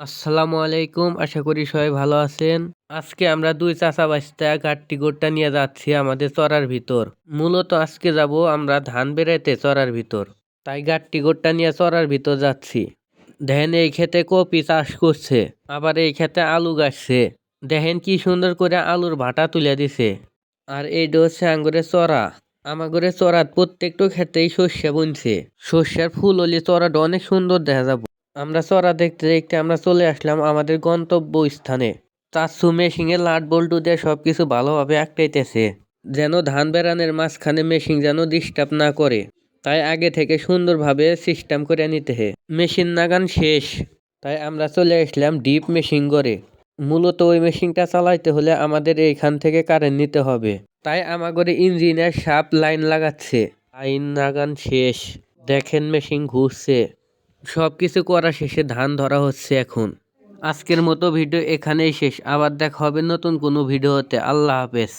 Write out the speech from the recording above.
আসসালামু আলাইকুম, আশা করি সবাই ভালো আছেন। আজকে আমরা দুই চাচা বাস্তা গাট্টি গোটটা নিয়ে যাচ্ছি আমাদের চড়ার ভিতর। মূলত আজকে যাব আমরা ধান বেড়াইতে চড়ার ভিতর। তাই গাট্টি গোটটা নিয়ে চড়ার ভিতর যাচ্ছি। দেখেন এই ক্ষেতে কপি চাষ করছে, আবার এই ক্ষেতে আলু গাছছে। দেখেন কি সুন্দর করে আলুর ভাটা তুলে দিছে। আর এইটা হচ্ছে আঙ্গুরের চড়া। আমাগরে চড়াত প্রত্যেকটা ক্ষেত্রেই শস্য বুনছে। শস্যের ফুল হলে চড়াটা অনেক সুন্দর দেখা যাবে। আমরা চড়া দেখতে দেখতে আমরা চলে আসলাম আমাদের গন্তব্য স্থানে চাচ্ছু মেশিনে লাট বল্টু দিয়ে সবকিছু ভালোভাবে আটকাইতেছে যেন ধান বেড়ানের মাঝখানে মেশিন যেন ডিস্টার্ব না করে। তাই আগে থেকে সুন্দরভাবে সিস্টেম করে নিতে হে। মেশিন নাগান শেষ। তাই আমরা চলে আসলাম ডিপ মেশিন করে মূলত ওই মেশিনটা চালাইতে হলে আমাদের এইখান থেকে কারেন্ট নিতে হবে। তাই আমাগরে ইঞ্জিনের সাপ লাইন লাগাচ্ছে। লাইন লাগান শেষ। দেখেন মেশিন ঘুরছে। সব কিছু করা শেষে ধান ধরা হচ্ছে এখন। আজকের মতো ভিডিও এখানেই শেষ। আবার দেখা হবে নতুন কোনো ভিডিওতে। আল্লাহ হাফেজ।